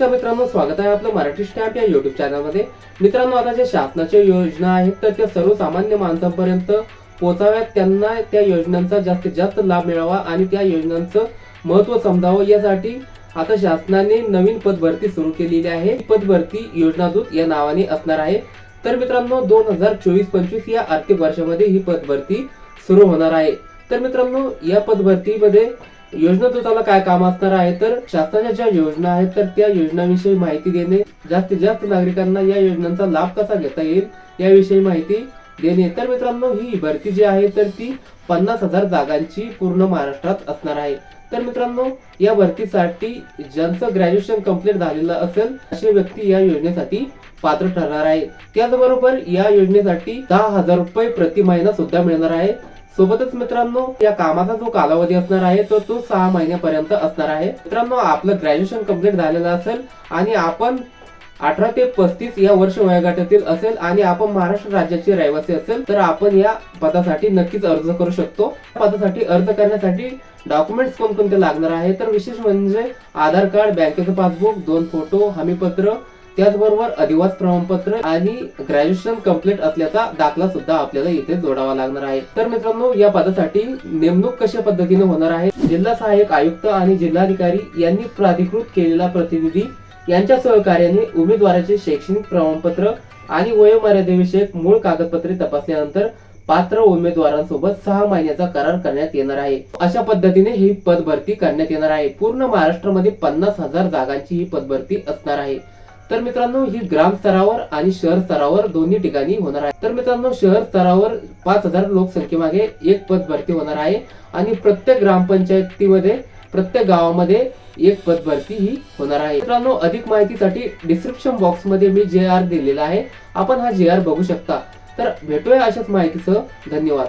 तर मित्रांनो स्वागत आहे आपलं मराठी स्टॅम्प या युट्यूब चॅनलमध्ये मित्रांनो आता ज्या शासनाच्या योजना आहेत तर त्या सर्वसामान्य माणसांपर्यंत पोहोचाव्यात. त्यांना त्या योजनांचा जास्तीत जास्त लाभ मिळावा आणि त्या योजनांचं महत्त्व समजावं यासाठी आता शासनाने नवीन पदभरती सुरू केलेली आहे. पदभरती पद भरती योजनादूत या नावाने असणार आहे. तर मित्रांनो दोन हजार चोवीस पंचवीस या आर्थिक वर्षामध्ये ही पदभरती सुरू होणार आहे. तर मित्रांनो या पदभरतीमध्ये योजना दूताला काय काम असणार आहे तर शासनाच्या ज्या योजना आहेत तर त्या योजनांविषयी माहिती देणे. जास्तीत जास्त नागरिकांना या योजनांचा लाभ कसा घेता येईल याविषयी माहिती देणे. तर मित्रांनो ही भरती जी आहे तर ती पन्नास हजार जागांची पूर्ण महाराष्ट्रात असणार आहे. तर मित्रांनो या भरतीसाठी ज्यांचं ग्रॅज्युएशन कंप्लीट झालेलं असेल असे व्यक्ती या योजनेसाठी पात्र ठरणार आहे. त्याचबरोबर या योजनेसाठी दहा हजार रुपये प्रति महिना सुद्धा मिळणार आहे. सोबतच मित्रांनो या कामाचा जो कालावधी असणार आहे तो तो सहा महिन्यापर्यंत असणार आहे. मित्रांनो आपलं ग्रॅज्युएशन कंप्लीट झालेलं असेल आणि आपण अठरा ते पस्तीस या वर्ष वयोगटातील असेल आणि आपण महाराष्ट्र राज्याचे रहिवासी असेल तर आपण या पदासाठी नक्कीच अर्ज करू शकतो. पदासाठी अर्ज करण्यासाठी डॉक्युमेंट्स कोणकोणते लागणार आहे? तर विशेष म्हणजे आधार कार्ड बँकेचं पासबुक दोन फोटो हमीपत्र त्याचबरोबर अधिवास प्रमाणपत्र आणि ग्रॅज्युएशन कंप्लीट असल्याचा दाखला सुद्धा आपल्याला इथे जोडावा लागणार आहे. तर मित्रांनो या पदासाठी नेमणूक कशा पद्धतीने होणार आहे? जिल्हा सहाय्यक आयुक्त आणि जिल्हाधिकारी यांनी प्राधिकृत केलेला प्रतिनिधी यांच्या सहकार्याने उमेदवाराचे शैक्षणिक प्रमाणपत्र आणि वयोमर्यादेविषयक मूळ कागदपत्रे तपासल्यानंतर पात्र उमेदवारांसोबत सहा महिन्याचा करार करण्यात येणार आहे. अशा पद्धतीने ही पद भरती करण्यात येणार आहे. पूर्ण महाराष्ट्रामध्ये पन्नास हजार जागांची ही पदभरती असणार आहे. तर मित्रांनो ही ग्राम स्तरावर आणि शहर स्तरावर दोन्ही ठिकाणी होणार आहे. तर मित्रांनो शहर स्तरावर पाच हजार लोकसंख्येमागे एक पद भरती होणार आहे आणि प्रत्येक ग्रामपंचायतीमध्ये प्रत्येक गावामध्ये एक पद भरती ही होणार आहे. मित्रांनो अधिक माहितीसाठी डिस्क्रिप्शन बॉक्समध्ये मी जे आर दिलेला आहे. आपण हा जे आर बघू शकता. तर भेटूया अशाच माहितीसह. धन्यवाद.